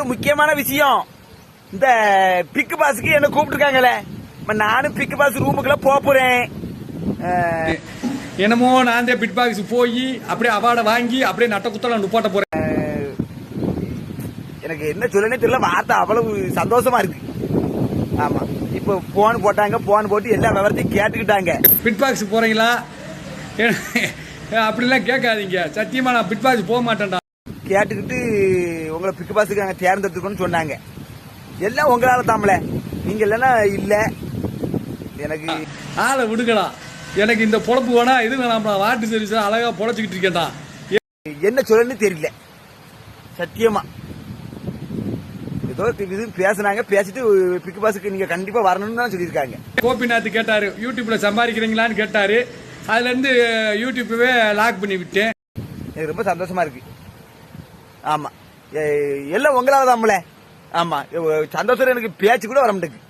ஒரு முக்கியமான விஷயம். இந்த பிக்கு பாஸுக்கு என்ன கூப்பிட்டுருக்காங்களே? நானும் பிக்கு பாஸ் ரூமுக்குள்ள போறேன். என்னமோ நான் தான் பிட் பாக்ஸ் போய் அப்படியே அவார்டை வாங்கி அப்படியே நட்ட குத்தலாம் நுப்பாட்ட போறேன். எனக்கு என்ன சொல்லனே தெரியல வார்த்தை அவ்வளவு சந்தோஷமா இருக்கு. ஆமா இப்போ போன் போட்டாங்க போன் போட்டு எல்லா விவரத்தையும் கேட்டுக்கிட்டாங்க. பிட் பாக்ஸ் போறீங்களா? அப்படிலாம் கேட்காதீங்க. சத்தியமா நான் பிட் பாக்ஸ் போக மாட்டேன்டா. கேட்டுக்கிட்டு உங்களை பிக்கு பாஸுக்கு நாங்க தேர்ந்தெடுத்துக்கோன்னு சொன்னாங்க. எல்லாம் உங்களால தாமல நீங்க இல்லைன்னா இல்ல. எனக்கு ஆளை விடுங்கடா. எனக்கு இந்த பொழப்பு வேணா இது வேணாம் நான் வாட்டு சர்வீஸ் அழகா பொழைச்சிக்கிட்டு இருக்கேன்டா. என்ன சொல்லணும்னு தெரியல. சத்தியமா. ஏதோ இது பேசுனாங்க பேசிட்டு பிக்கு பாஸுக்கு நீங்க கண்டிப்பா வரணும்னு தான் சொல்லியிருக்காங்க. கோபிநாத் கேட்டாரு யூடியூப்ல சம்பாதிக்கிறீங்களான்னு கேட்டாரு. அதுல இருந்து யூடியூப்பவே லாக் பண்ணி விட்டேன். எனக்கு ரொம்ப சந்தோஷமா இருக்கு. ஆமா. எல்லாம் உங்களால தான் ஆமா சந்தோஷம் எனக்கு பேச்சு கூட வர மாட்டேங்குது.